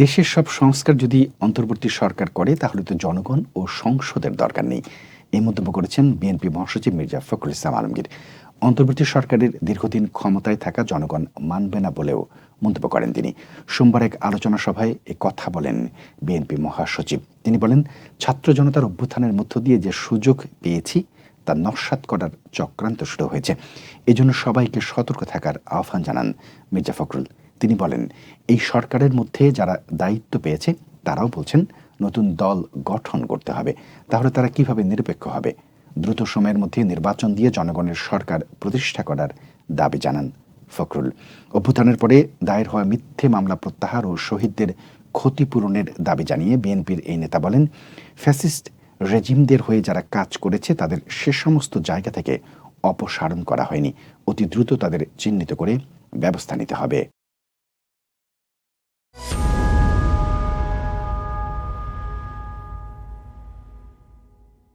দেশের সব সংস্কার যদি অন্তর্বর্তী সরকার করে, তাহলে তো জনগণ ও সংসদের দরকার নেই। এই মন্তব্য করেছেন বিএনপি মহাসচিব মির্জা ফখরুল ইসলাম আলমগীর। অন্তর্বর্তী সরকারের দীর্ঘদিন ক্ষমতায় থাকা জনগণ মানবে না বলেও মন্তব্য করেন তিনি। সোমবার এক আলোচনা সভায় এ কথা বলেন বিএনপি মহাসচিব। তিনি বলেন, ছাত্র জনতার অভ্যুত্থানের মধ্য দিয়ে যে সুযোগ পেয়েছি, তা নস্বাত করার চক্রান্ত শুরু হয়েছে। এজন্য সবাইকে সতর্ক থাকার আহ্বান জানান মির্জা ফখরুল। তিনি বলেন, এই সরকারের মধ্যে যারা দায়িত্ব পেয়েছে, তারাও বলছেন নতুন দল গঠন করতে হবে। তাহলে তারা কীভাবে নিরপেক্ষ হবে? দ্রুত সময়ের মধ্যে নির্বাচন দিয়ে জনগণের সরকার প্রতিষ্ঠা করার দাবি জানান ফখরুল। অভ্যুত্থানের পরে দায়ের হওয়া মিথ্যে মামলা প্রত্যাহার ও শহীদদের ক্ষতিপূরণের দাবি জানিয়ে বিএনপির এই নেতা বলেন, ফ্যাসিস্ট রেজিমদের হয়ে যারা কাজ করেছে, তাদের সে সমস্ত জায়গা থেকে অপসারণ করা হয়নি। অতি দ্রুত তাদের চিহ্নিত করে ব্যবস্থা নিতে হবে।